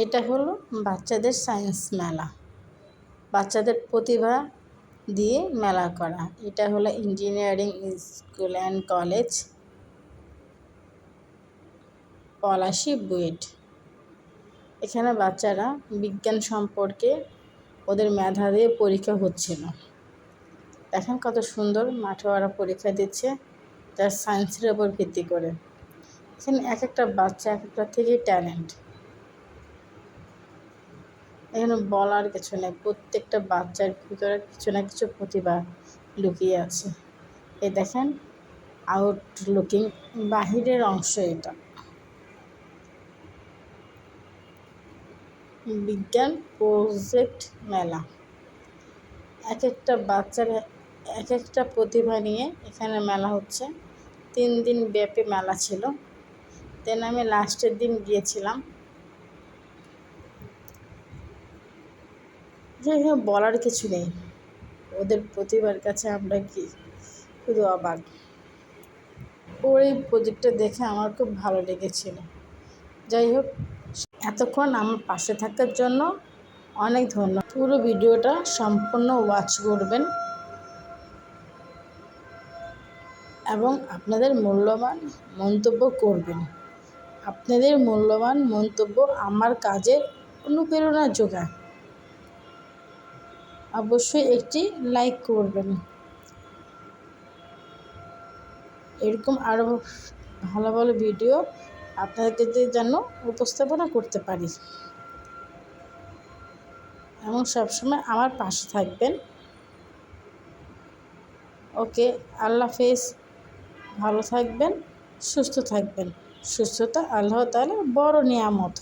এটা হলো বাচ্চাদের সায়েন্স মেলা। বাচ্চাদের প্রতিভা দিয়ে মেলা করা। এটা হলো engineering school and college Palashi BUET. এখানে বাচ্চারা বিজ্ঞান সম্পর্কে ওদের মেধা দিয়ে পরীক্ষা হচ্ছিল। দেখেন কত সুন্দর মাঠে ওরা পরীক্ষা দিচ্ছে তার সায়েন্সের ওপর ভিত্তি করে। এখানে এক একটা বাচ্চা এক একটা থেকে ট্যালেন্ট এখানে বলার কিছু নেই। প্রত্যেকটা বাচ্চার ভিতরে কিছু না কিছু প্রতিভা লুকিয়ে আছে। এ দেখেন আউট লুকিং বাহিরের অংশ এটা। বিজ্ঞান প্রজেক্ট মেলা। এক একটা বাচ্চার এক একটা প্রতিভা নিয়ে এখানে মেলা হচ্ছে। তিন দিন ব্যাপী মেলা ছিল। দেন আমি লাস্টের দিন গিয়েছিলাম। যাই হোক, বলার কিছু নেই। ওদের প্রতিভার কাছে আমরা কি শুধু অবাক? ওর এই প্রজেক্টটা দেখে আমার খুব ভালো লেগেছিল। যাই হোক, এতক্ষণ আমার পাশে থাকার জন্য অনেক ধন্যবাদ। পুরো ভিডিওটা সম্পূর্ণ ওয়াচ করবেন এবং আপনাদের মূল্যবান মন্তব্য করবেন। আপনাদের মূল্যবান মন্তব্য আমার কাজে অনুপ্রেরণা যোগায়। অবশ্যই একটি লাইক করবেন। এরকম আরও ভালো ভালো ভিডিও আপনাদেরকে যেন উপস্থাপনা করতে পারি। এবং সবসময় আমার পাশে থাকবেন। ওকে, আল্লাহ হাফেজ। ভালো থাকবেন, সুস্থ থাকবেন। সুস্থতা আল্লাহ তাহলে বড় নিয়ামত।